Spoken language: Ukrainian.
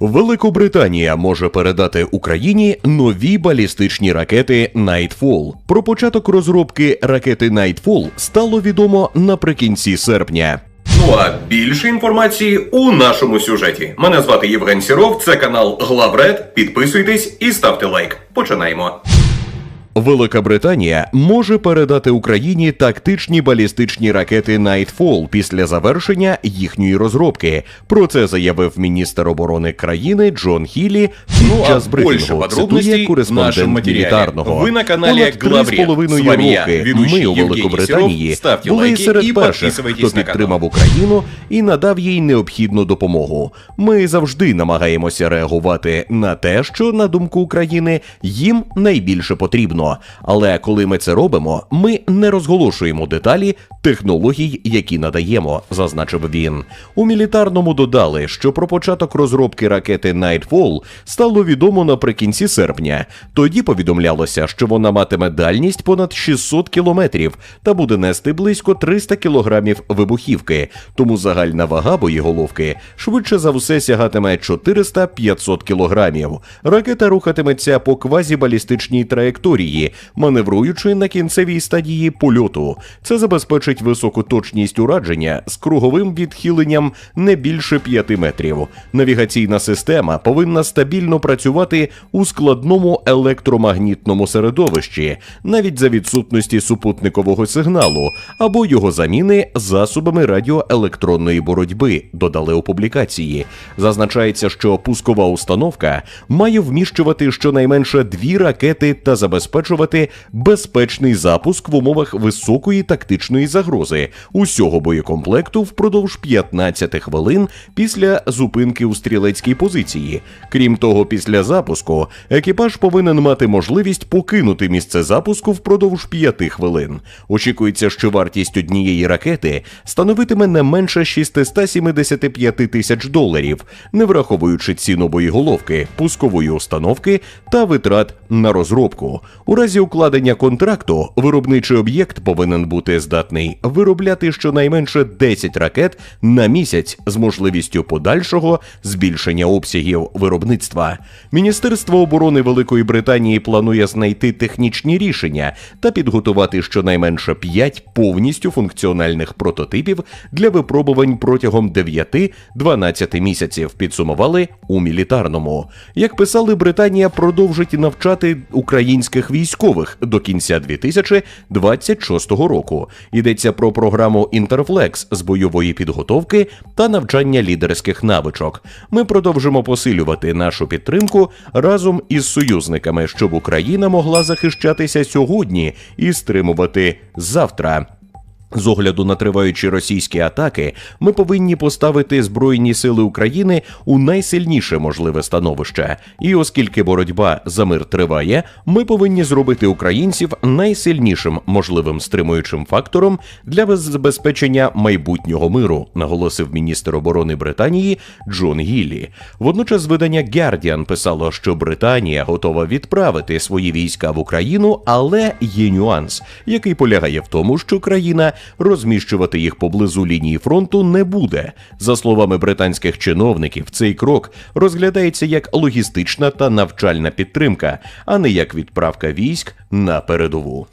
Великобританія може передати Україні нові балістичні ракети Nightfall. Про початок розробки ракети Nightfall стало відомо наприкінці серпня. Ну а більше інформації у нашому сюжеті. Мене звати Євген Сіров, це канал Главред. Підписуйтесь і ставте лайк. Починаємо. Велика Британія може передати Україні тактичні балістичні ракети Nightfall після завершення їхньої розробки. Про це заявив міністр оборони країни Джон Хілі під Ну, час брифінгу. Цитує кореспондент мілітарного. Ви на каналі Понад три з половиною роки ми у Великобританії. Були лайки серед і перших, хто підтримав Україну і надав їй необхідну допомогу. Ми завжди намагаємося реагувати на те, що на думку України їм найбільше потрібно. Але коли ми це робимо, ми не розголошуємо деталі технологій, які надаємо, зазначив він. У мілітарному додали, що про початок розробки ракети Nightfall стало відомо наприкінці серпня. Тоді повідомлялося, що вона матиме дальність понад 600 кілометрів та буде нести близько 300 кілограмів вибухівки. Тому загальна вага боєголовки швидше за все сягатиме 400-500 кілограмів. Ракета рухатиметься по квазібалістичній траєкторії, маневруючи на кінцевій стадії польоту. Це забезпечить високу точність ураження з круговим відхиленням не більше 5 метрів. Навігаційна система повинна стабільно працювати у складному електромагнітному середовищі, навіть за відсутності супутникового сигналу або його заміни засобами радіоелектронної боротьби, додали у публікації. Зазначається, що пускова установка має вміщувати щонайменше дві ракети та забезпечувати безпечний запуск в умовах високої тактичної загрози усього боєкомплекту впродовж 15 хвилин після зупинки у стрілецькій позиції. Крім того, після запуску екіпаж повинен мати можливість покинути місце запуску впродовж 5 хвилин. Очікується, що вартість однієї ракети становитиме не менше 675 тисяч доларів, не враховуючи ціну боєголовки, пускової установки та витрат на розробку. У разі укладення контракту виробничий об'єкт повинен бути здатний виробляти щонайменше 10 ракет на місяць з можливістю подальшого збільшення обсягів виробництва. Міністерство оборони Великої Британії планує знайти технічні рішення та підготувати щонайменше 5 повністю функціональних прототипів для випробувань протягом 9-12 місяців. Підсумували у мілітарному. Як писали, Британія продовжить навчати українських військових до кінця 2026 року. Йдеться про програму Інтерфлекс з бойової підготовки та навчання лідерських навичок. Ми продовжимо посилювати нашу підтримку разом із союзниками, щоб Україна могла захищатися сьогодні і стримувати завтра. З огляду на триваючі російські атаки, ми повинні поставити Збройні сили України у найсильніше можливе становище. І оскільки боротьба за мир триває, ми повинні зробити українців найсильнішим можливим стримуючим фактором для забезпечення майбутнього миру, наголосив міністр оборони Британії Джон Гіллі. Водночас видання Guardian писало, що Британія готова відправити свої війська в Україну, але є нюанс, який полягає в тому, що країна розміщувати їх поблизу лінії фронту не буде. За словами британських чиновників, цей крок розглядається як логістична та навчальна підтримка, а не як відправка військ на передову.